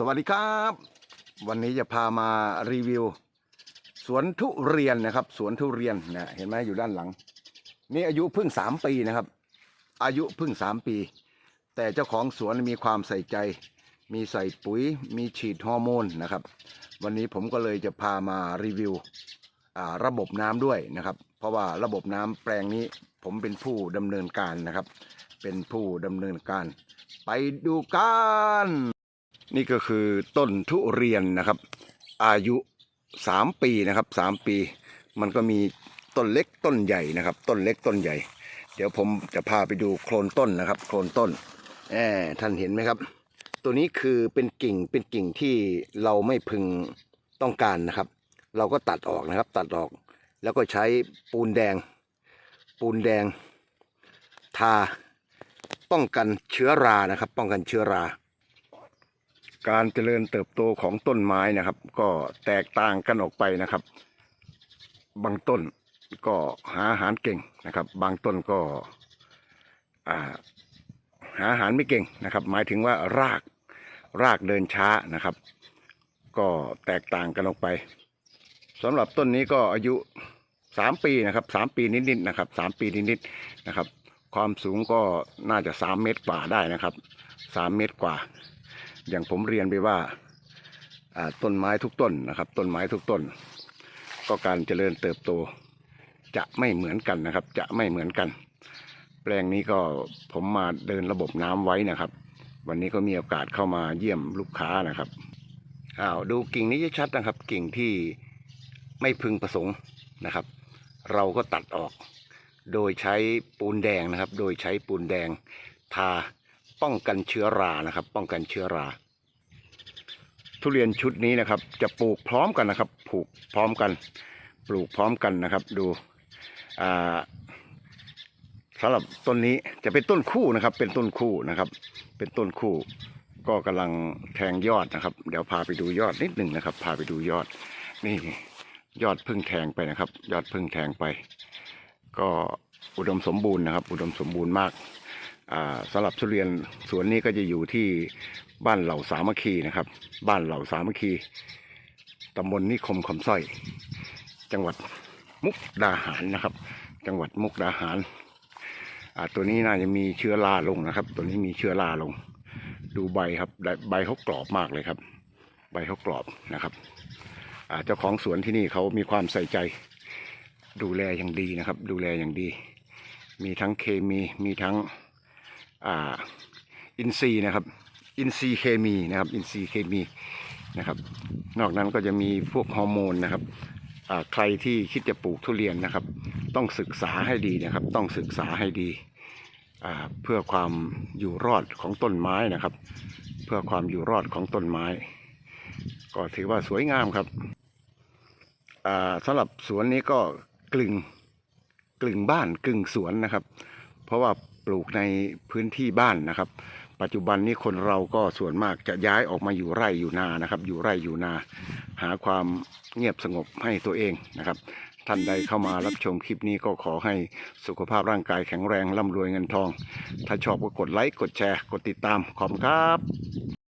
สวัสดีครับ วันนี้จะพามารีวิว สวนทุเรียนนะครับ สวนทุเรียนนะเห็นไหมอยู่ด้านหลัง นี่อายุเพิ่งสามปีนะครับ อายุเพิ่งสามปี แต่เจ้าของสวนมีความใส่ใจ มีใส่ปุ๋ย มีฉีดฮอร์โมนนะครับ วันนี้ผมก็เลยจะพามารีวิวระบบน้ำด้วยนะครับ เพราะว่าระบบน้ำแปลงนี้ผมเป็นผู้ดำเนินการนะครับ เป็นผู้ดำเนินการ ไปดูกัน นี่ก็คือต้นทุเรียนนะครับ อายุสามปีนะครับสามปี มันก็มีต้นเล็กต้นใหญ่นะครับ ต้นเล็กต้นใหญ่ เดี๋ยวผมจะพาไปดูโคลนต้นนะครับ โคลนต้นแอบท่านเห็นไหมครับ ตัวนี้คือเป็นกิ่งเป็นกิ่งที่เราไม่พึงต้องการนะครับ เราก็ตัดออกนะครับ ตัดออก แล้วก็ใช้ปูนแดง ปูนแดง ทา ป้องกันเชื้อรานะครับ ป้องกันเชื้อรา การเจริญเติบโตของต้นไม้นะครับ ก็แตกต่างกันออกไปนะครับ บางต้นก็หาอาหารเก่งนะครับ บางต้นก็หาอาหารไม่เก่งนะครับ หมายถึงว่ารากรากเดินช้านะครับ ก็แตกต่างกันออกไปสำหรับต้นนี้ก็อายุสามปีนะครับสามปีนิดๆนะครับสามปีนิดๆนะครับ ความสูงก็น่าจะสามเมตรกว่าได้นะครับสามเมตรกว่า อย่างผมเรียนไปว่าต้นไม้ทุกต้นนะครับ ต้นไม้ทุกต้น ก็การเจริญเติบโตจะไม่เหมือนกันนะครับ จะไม่เหมือนกัน แปลงนี้ก็ผมมาเดินระบบน้ำไว้นะครับ วันนี้ก็มีโอกาสเข้ามาเยี่ยมลูกค้านะครับอ้าวดูกิ่งนี้ชัดนะครับ กิ่งที่ไม่พึงประสงค์นะครับ เราก็ตัดออก โดยใช้ปูนแดงนะครับ โดยใช้ปูนแดงทา ป้องกันเชื้อรานะครับ ป้องกันเชื้อรา ทุเรียนชุดนี้นะครับ จะปลูกพร้อมกันนะครับปลูกพร้อมกัน ปลูกพร้อมกันนะครับ ดูอ่าสำหรับต้นนี้จะเป็นต้นคู่นะครับ เป็นต้นคู่นะครับ เป็นต้นคู่ ก็กำลังแทงยอดนะครับ เดี๋ยวพาไปดูยอดนิดหนึ่งนะครับ พาไปดูยอด นี่ยอดพึ่งแทงไปนะครับ ยอดพึ่งแทงไป ก็อุดมสมบูรณ์นะครับ อุดมสมบูรณ์มาก สำหรับทุเรียนสวนนี้ก็จะอยู่ที่บ้านเหล่าสามัคคีนะครับ บ้านเหล่าสามัคคีตำบลนิคมคำสร้อย จังหวัดมุกดาหารนะครับ จังหวัดมุกดาหารตัวนี้น่าจะมีเชื้อราลงนะครับ ตัวนี้มีเชื้อราลง ดูใบครับใบเขากรอบมากเลยครับ ใบเขากรอบนะครับเจ้าของสวนที่นี่เขามีความใส่ใจ ดูแลอย่างดีนะครับ ดูแลอย่างดี มีทั้งเคมีมีทั้ง อ่าอินทรีนะครับ อินทรีเคมีนะครับ อินทรีเคมีนะครับ นอกนั้นก็จะมีพวกฮอร์โมนนะครับใครที่คิดจะปลูกทุเรียนนะครับ ต้องศึกษาให้ดีนะครับ ต้องศึกษาให้ดีเพื่อความอยู่รอดของต้นไม้นะครับ เพื่อความอยู่รอดของต้นไม้ ก็ถือว่าสวยงามครับสำหรับสวนนี้ก็กลึงกลึงบ้านกลึงสวนนะครับ เพราะว่า ปลูกในพื้นที่บ้านนะครับ ปัจจุบันนี้คนเราก็ส่วนมากจะย้ายออกมาอยู่ไร่อยู่นานะครับ อยู่ไร่อยู่นา หาความเงียบสงบให้ตัวเองนะครับ ท่านใดเข้ามารับชมคลิปนี้ก็ขอให้สุขภาพร่างกายแข็งแรงร่ำรวยเงินทอง ถ้าชอบก็กดไลค์กดแชร์ กดติดตามขอบคุณครับ